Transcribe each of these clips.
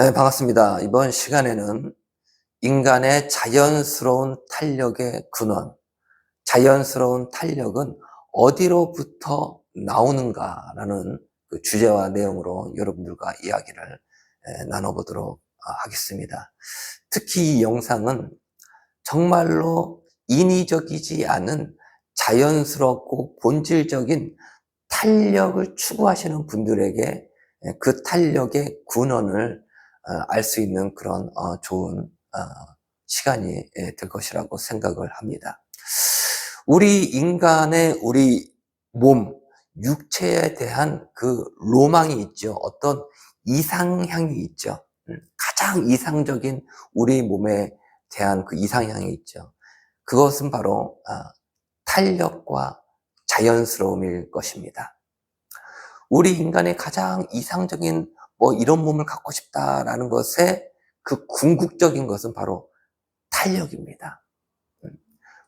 네, 반갑습니다. 이번 시간에는 인간의 자연스러운 탄력의 근원, 자연스러운 탄력은 어디로부터 나오는가라는 그 주제와 내용으로 여러분들과 이야기를 에, 나눠보도록 아, 하겠습니다. 특히 이 영상은 정말로 인위적이지 않은 자연스럽고 본질적인 탄력을 추구하시는 분들에게 에, 그 탄력의 근원을 어, 알 수 있는 그런 어, 좋은 어, 시간이 예, 될 것이라고 생각을 합니다. 우리 인간의 우리 몸, 육체에 대한 그 로망이 있죠. 어떤 이상향이 있죠. 음, 가장 이상적인 우리 몸에 대한 그 이상향이 있죠. 그것은 바로 아, 탄력과 자연스러움일 것입니다. 우리 인간의 가장 이상적인 뭐 이런 몸을 갖고 싶다라는 것에 그 궁극적인 것은 바로 탄력입니다. 음.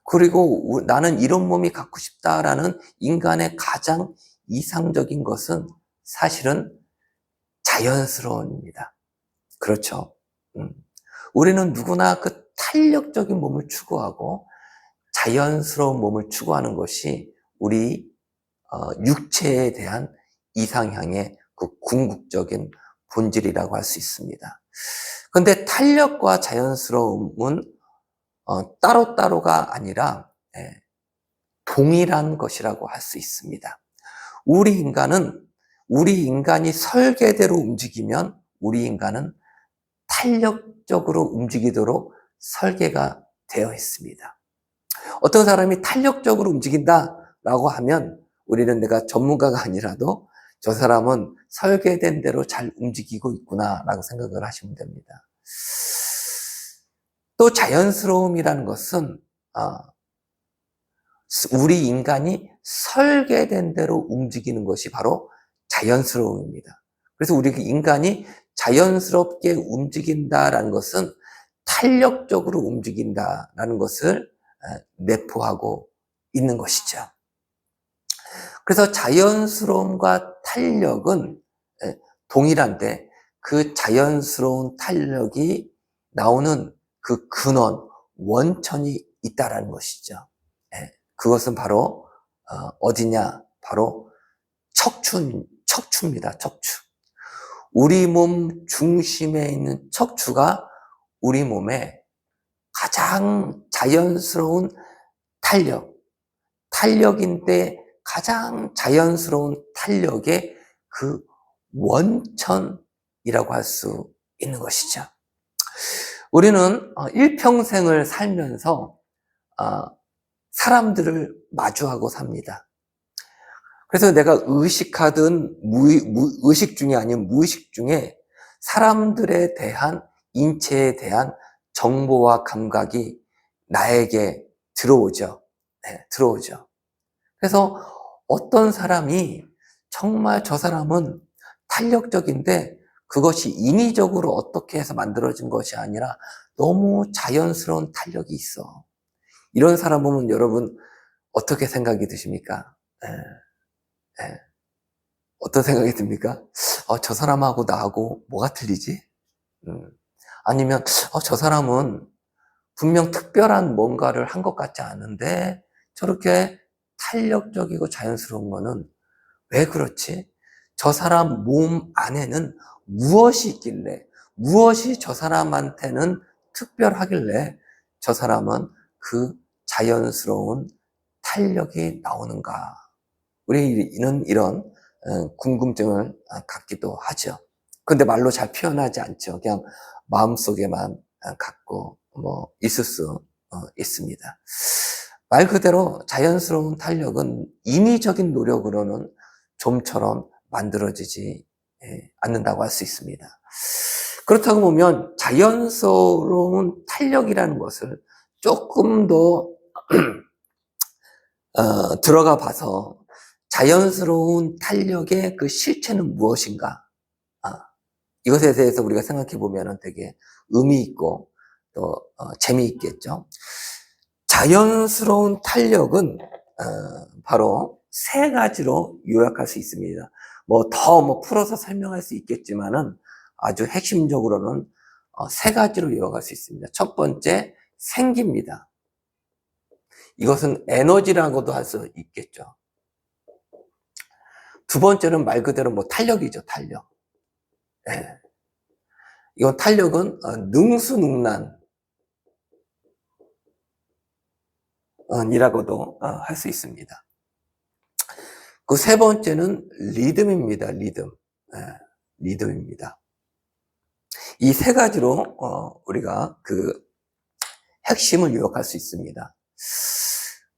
그리고 나는 이런 몸이 갖고 싶다라는 인간의 가장 이상적인 것은 사실은 자연스러움입니다. 그렇죠. 음. 우리는 누구나 그 탄력적인 몸을 추구하고 자연스러운 몸을 추구하는 것이 우리 어, 육체에 대한 이상향의 그 궁극적인 본질이라고 할 수 있습니다. 근데 탄력과 자연스러움은 어, 따로따로가 아니라 예, 동일한 것이라고 할 수 있습니다. 우리 인간은 우리 인간이 설계대로 움직이면 우리 인간은 탄력적으로 움직이도록 설계가 되어 있습니다. 어떤 사람이 탄력적으로 움직인다라고 하면 우리는 내가 전문가가 아니라도 저 사람은 설계된 대로 잘 움직이고 있구나라고 생각을 하시면 됩니다. 또 자연스러움이라는 것은 아, 우리 인간이 설계된 대로 움직이는 것이 바로 자연스러움입니다. 그래서 우리 인간이 자연스럽게 움직인다라는 것은 탄력적으로 움직인다라는 것을 내포하고 있는 것이죠. 그래서 자연스러움과 탄력은 동일한데 그 자연스러운 탄력이 나오는 그 근원, 원천이 있다라는 것이죠. 그것은 바로 어, 어디냐? 바로 척추, 척추입니다. 척추. 우리 몸 중심에 있는 척추가 우리 몸의 가장 자연스러운 탄력, 탄력인데 가장 자연스러운 탄력의 그 원천이라고 할 수 있는 것이죠. 우리는 어, 일평생을 살면서 어, 사람들을 마주하고 삽니다. 그래서 내가 의식하든 의식 중에 아닌 무의식 중에 사람들에 대한 인체에 대한 정보와 감각이 나에게 들어오죠. 네, 들어오죠. 그래서 어떤 사람이 정말 저 사람은 탄력적인데 그것이 인위적으로 어떻게 해서 만들어진 것이 아니라 너무 자연스러운 탄력이 있어. 이런 사람 보면 여러분 어떻게 생각이 드십니까? 에, 에. 어떤 생각이 듭니까? 어, 저 사람하고 나하고 뭐가 틀리지? 음. 아니면 어, 저 사람은 분명 특별한 뭔가를 한 것 같지 않은데 저렇게 탄력적이고 자연스러운 거는 왜 그렇지? 저 사람 몸 안에는 무엇이 있길래, 무엇이 저 사람한테는 특별하길래 저 사람은 그 자연스러운 탄력이 나오는가. 우리는 이런 어, 궁금증을 갖기도 하죠. 근데 말로 잘 표현하지 않죠. 그냥 마음속에만 갖고 뭐 있을 수 어, 있습니다. 말 그대로 자연스러운 탄력은 인위적인 노력으로는 좀처럼 만들어지지 예, 않는다고 할 수 있습니다. 그렇다고 보면 자연스러운 탄력이라는 것을 조금 더 어, 들어가 봐서 자연스러운 탄력의 그 실체는 무엇인가? 아, 이것에 대해서 우리가 생각해 보면 되게 의미 있고 또 어, 재미있겠죠. 자연스러운 탄력은 어, 바로 세 가지로 요약할 수 있습니다. 뭐 더뭐 뭐 풀어서 설명할 수 있겠지만은 아주 핵심적으로는 어, 세 가지로 요약할 수 있습니다. 첫 번째, 생기입니다. 이것은 에너지라고도 할 수 있겠죠. 두 번째는 말 그대로 뭐 탄력이죠, 탄력. 예. 이건 탄력은 어, 능수능란 이라고도 할 수 있습니다. 그 세 번째는 리듬입니다. 리듬. 예, 리듬입니다. 이 세 가지로 어, 우리가 그 핵심을 요약할 수 있습니다.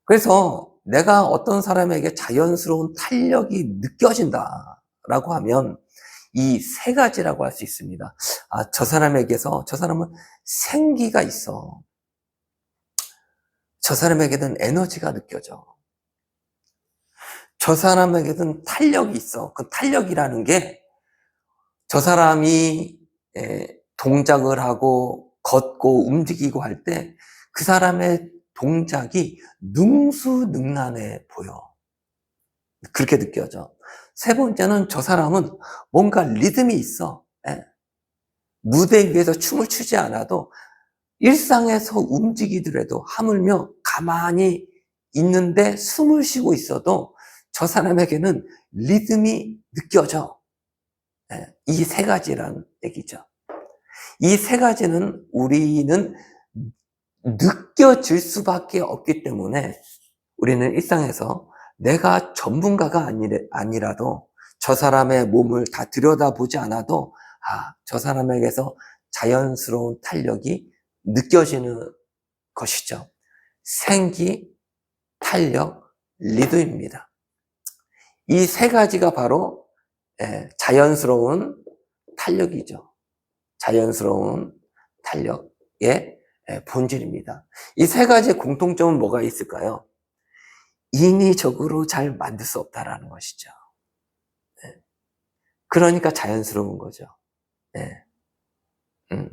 그래서 내가 어떤 사람에게 자연스러운 탄력이 느껴진다라고 하면 이 세 가지라고 할 수 있습니다. 아, 저 사람에게서 저 사람은 생기가 있어. 저 사람에게는 에너지가 느껴져. 저 사람에게는 탄력이 있어. 그 탄력이라는 게 저 사람이 동작을 하고 걷고 움직이고 할 때 그 사람의 동작이 능수능란해 보여. 그렇게 느껴져. 세 번째는 저 사람은 뭔가 리듬이 있어. 예. 무대 위에서 춤을 추지 않아도 일상에서 움직이더라도 하물며 가만히 있는데 숨을 쉬고 있어도 저 사람에게는 리듬이 느껴져. 예. 이세 가지란 얘기죠. 이 세 가지는 우리는 느껴질 수밖에 없기 때문에 우리는 일상에서 내가 전문가가 아니라도 저 사람의 몸을 다 들여다보지 않아도 아, 저 사람에게서 자연스러운 탄력이 느껴지는 것이죠. 생기, 탄력, 리드입니다. 이 세 가지가 바로 예, 자연스러운 탄력이죠. 자연스러운 탄력의 예, 본질입니다. 이 세 가지의 공통점은 뭐가 있을까요? 인위적으로 잘 만들 수 없다라는 것이죠. 네. 그러니까 자연스러운 거죠. 네. 음.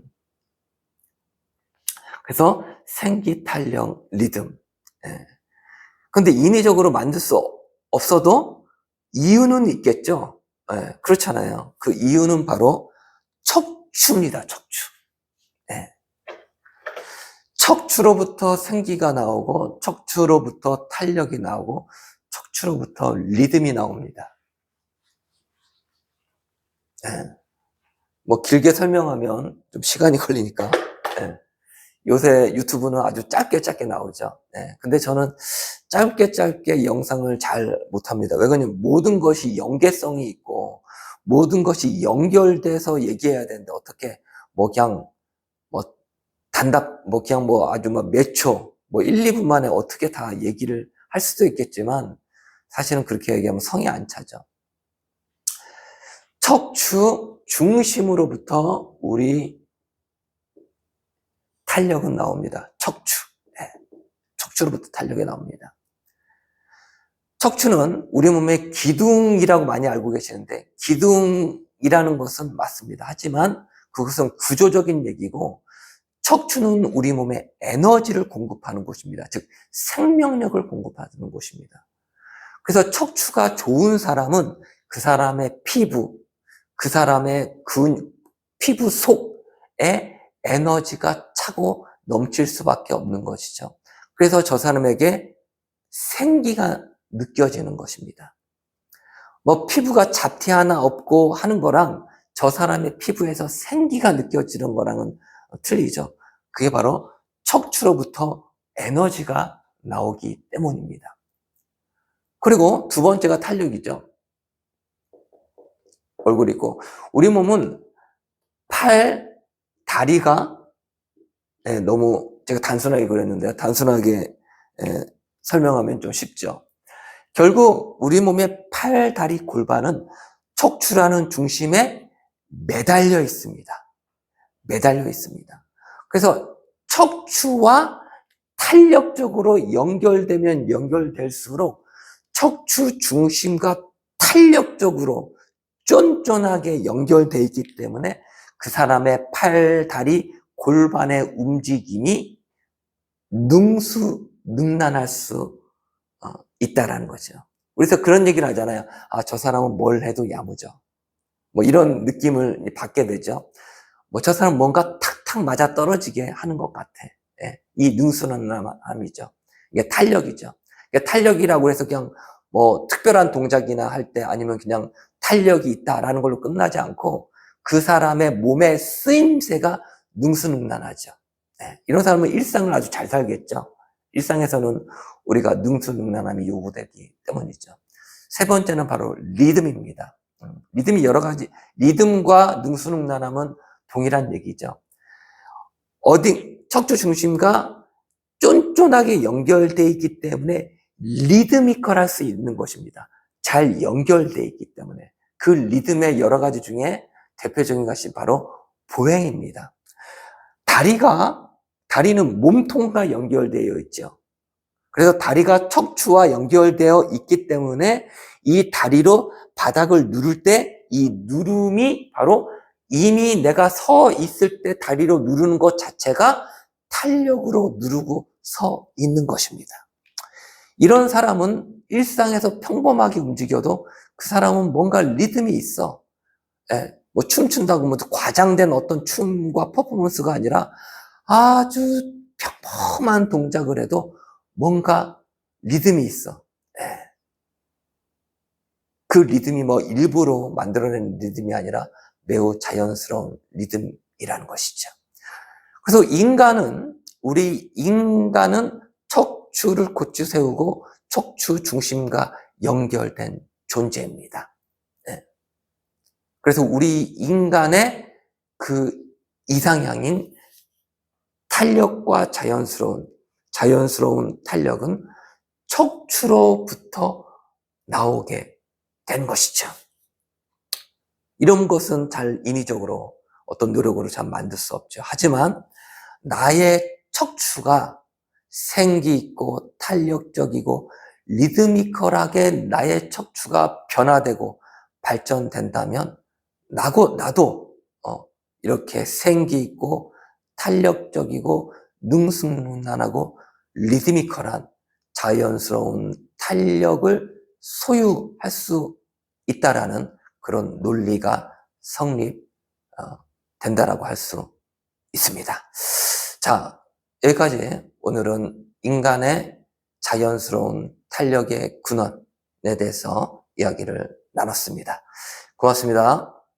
그래서 생기, 탄력, 리듬. 네. 근데 인위적으로 만들 수 없어도 이유는 있겠죠. 네. 그렇잖아요. 그 이유는 바로 척추입니다. 척추. 네. 척추로부터 생기가 나오고 척추로부터 탄력이 나오고 척추로부터 리듬이 나옵니다. 네. 뭐 길게 설명하면 좀 시간이 걸리니까 네. 요새 유튜브는 아주 짧게 짧게 나오죠. 네. 근데 저는 짧게 짧게 영상을 잘 못합니다. 왜 그러냐면 모든 것이 연계성이 있고 모든 것이 연결돼서 얘기해야 되는데 어떻게 뭐 그냥 단답, 뭐, 그냥 뭐 아주 뭐 몇 초, 뭐 1, 2분 만에 어떻게 다 얘기를 할 수도 있겠지만, 사실은 그렇게 얘기하면 성이 안 차죠. 척추 중심으로부터 우리 탄력은 나옵니다. 척추. 네. 척추로부터 탄력이 나옵니다. 척추는 우리 몸의 기둥이라고 많이 알고 계시는데, 기둥이라는 것은 맞습니다. 하지만 그것은 구조적인 얘기고, 척추는 우리 몸에 에너지를 공급하는 곳입니다. 즉, 생명력을 공급하는 곳입니다. 그래서 척추가 좋은 사람은 그 사람의 피부, 그 사람의 근, 피부 속에 에너지가 차고 넘칠 수밖에 없는 것이죠. 그래서 저 사람에게 생기가 느껴지는 것입니다. 뭐 피부가 잡티 하나 없고 하는 거랑 저 사람의 피부에서 생기가 느껴지는 거랑은 틀리죠. 그게 바로 척추로부터 에너지가 나오기 때문입니다. 그리고 두 번째가 탄력이죠. 얼굴 있고. 우리 몸은 팔, 다리가 네, 너무 제가 단순하게 그렸는데요. 단순하게 네, 설명하면 좀 쉽죠. 결국 우리 몸의 팔, 다리, 골반은 척추라는 중심에 매달려 있습니다. 매달려 있습니다. 그래서 척추와 탄력적으로 연결되면 연결될수록 척추 중심과 탄력적으로 쫀쫀하게 연결되어 있기 때문에 그 사람의 팔, 다리, 골반의 움직임이 능수, 능란할 수 어, 있다라는 거죠. 그래서 그런 얘기를 하잖아요. 아, 저 사람은 뭘 해도 야무져. 뭐 이런 느낌을 받게 되죠. 뭐 저 사람 뭔가 탁탁 맞아 떨어지게 하는 것 같아. 예, 이 능수능란함이죠. 이게 탄력이죠. 이게 탄력이라고 해서 그냥 뭐 특별한 동작이나 할 때 아니면 그냥 탄력이 있다라는 걸로 끝나지 않고 그 사람의 몸의 쓰임새가 능수능란하죠. 예, 이런 사람은 일상을 아주 잘 살겠죠. 일상에서는 우리가 능수능란함이 요구되기 때문이죠. 세 번째는 바로 리듬입니다. 음, 리듬이 여러 가지, 리듬과 능수능란함은 동일한 얘기죠. 어디, 척추 중심과 쫀쫀하게 연결되어 있기 때문에 리드미컬할 수 있는 것입니다. 잘 연결되어 있기 때문에. 그 리듬의 여러 가지 중에 대표적인 것이 바로 보행입니다. 다리가, 다리는 몸통과 연결되어 있죠. 그래서 다리가 척추와 연결되어 있기 때문에 이 다리로 바닥을 누를 때 이 누름이 바로 이미 내가 서 있을 때 다리로 누르는 것 자체가 탄력으로 누르고 서 있는 것입니다. 이런 사람은 일상에서 평범하게 움직여도 그 사람은 뭔가 리듬이 있어. 예, 뭐 춤춘다고 뭐 과장된 어떤 춤과 퍼포먼스가 아니라 아주 평범한 동작을 해도 뭔가 리듬이 있어. 예. 그 리듬이 뭐 일부러 만들어낸 리듬이 아니라 매우 자연스러운 리듬이라는 것이죠. 그래서 인간은, 우리 인간은 척추를 고추 세우고 척추 중심과 연결된 존재입니다. 예. 그래서 우리 인간의 그 이상향인 탄력과 자연스러운, 자연스러운 탄력은 척추로부터 나오게 된 것이죠. 이런 것은 잘 인위적으로 어떤 노력으로 잘 만들 수 없죠. 하지만 나의 척추가 생기 있고 탄력적이고 리드미컬하게 나의 척추가 변화되고 발전된다면 나고 나도 어, 이렇게 생기 있고 탄력적이고 능숙능란하고 리드미컬한 자연스러운 탄력을 소유할 수 있다라는 그런 논리가 성립 어, 된다라고 할 수 있습니다. 자, 여기까지 오늘은 인간의 자연스러운 탄력의 근원에 대해서 이야기를 나눴습니다. 고맙습니다.